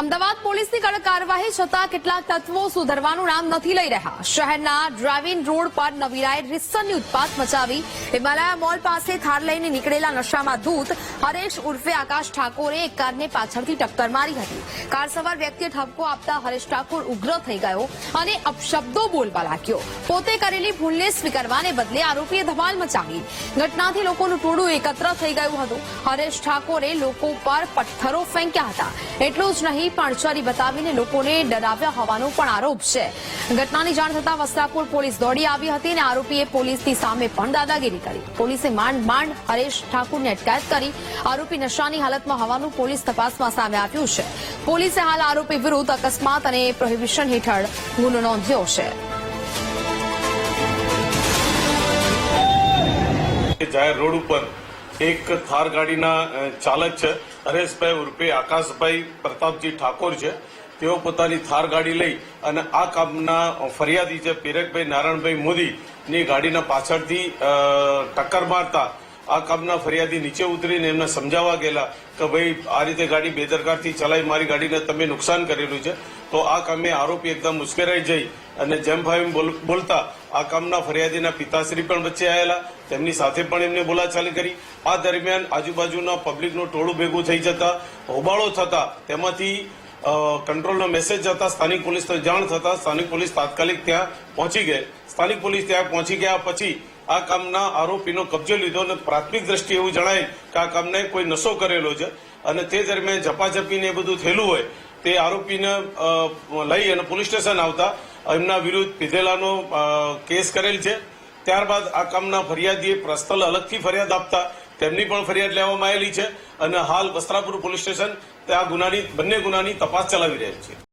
અમદાવાદ પોલીસની કડક કાર્યવાહી છતાં કેટલાક તત્વો સુધરવાનું નામ નથી લઈ રહ્યા. શહેરના ડ્રાઇવિંગ રોડ પર નવીરાએ રિસ્સનની ઉત્પાત મચાવી હિમાલયા મોલ પાસે થાર લઈને નીકળેલા નશામાં ધૂત હરેશ ઉર્ફે આકાશ ઠાકોરે એક કારને પાછળથી ટક્કર મારી હતી. કાર સવાર વ્યક્તિએ ઠપકો આપતા હરેશ ઠાકોર ઉગ્ર થઈ ગયો અને અપશબ્દો બોલવા લાગ્યો. પોતે કરેલી ભૂલને સ્વીકારવાને બદલે આરોપીએ ધમાલ મચાવી. ઘટનાથી લોકોનું ટોળું એકત્ર થઈ ગયું હતું. હરેશ ઠાકોરે લોકો પર પથ્થરો ફેંક્યા હતા. એટલું જ નહીં પણ ચરી બતાવીને લોકોને ડરાવ્યા હોવાનો પણ આરોપ છે. ઘટનાની જાણ થતાં વસ્ત્રાપુર પોલીસ દોડી આવી હતી અને આરોપીએ પોલીસની સામે પણ દાદાગીરી કરી. પોલીસે માંડ માંડ હરેશ ઠાકુરની અટકાયત કરી. આરોપી નશાની હાલતમાં હોવાનું પોલીસ તપાસમાં સામે આવ્યું છે. પોલીસે હાલ આરોપી વિરુદ્ધ અકસ્માત અને પ્રોહિબિશન હેઠળ ગુનો નોંધ્યો છે. જાહેર રોડ ઉપર એક થાર ગાડીના ચાલક છે, હરેશભાઈ ઉર્ફે આકાશભાઈ પ્રતાપજી ઠાકોર છે. તેઓ પોતાની થાર ગાડી લઈ અને આ કામના ફરિયાદી છે પીરકભાઈ નારાયણભાઈ મોદીની ગાડીના પાછળથી ટક્કર મારતા આ કામના ફરિયાદી નીચે ઉતરીને એમને સમજાવવા ગયેલા કે ભાઈ, આ રીતે ગાડી બેદરકારથી ચલાવી મારી ગાડીને તમે નુકસાન કરેલું છે. તો આ કામે આરોપી એકદમ ઉશ્કેરાઈ જઈ અને જેમ ભાઈ બોલ- બોલતા, આ કામના ફરિયાદીના પિતાશ્રી પણ વચ્ચે આવેલા તેમની સાથે પણ એમને બોલાચાલી કરી. આ દરમિયાન આજુબાજુના પબ્લિકનું ટોળું ભેગું થઈ જતા, હોબાળો થતા, તેમાંથી કંટ્રોલનો મેસેજ જતા સ્થાનિક પોલીસને જાણ થતા સ્થાનિક પોલીસ તાત્કાલિક ત્યાં પહોંચી ગઈ. સ્થાનિક પોલીસ ત્યાં પહોંચી ગયા પછી આ કામના આરોપીનો કબજો લીધો અને પ્રાથમિક દ્રષ્ટિએ એવું જણાય કે આ કામને કોઈ નશો કરેલો છે. અને તે દરમિયાન ઝપાઝપીને એ બધું થયેલું હોય તે આરોપીને લઈ અને પોલીસ સ્ટેશન આવતા એમના વિરુદ્ધ પીધેલાનો કેસ કરેલ છે. ત્યારબાદ આ કામના ફરિયાદીએ પ્રસ્થલ અલગથી ફરિયાદ આપતા તેમની પણ ફરિયાદ લેવામાં આવેલી છે અને હાલ વસ્ત્રાપુર પોલીસ સ્ટેશન તે આ ગુનાની, બંને ગુનાની તપાસ ચલાવી રહેલ છે.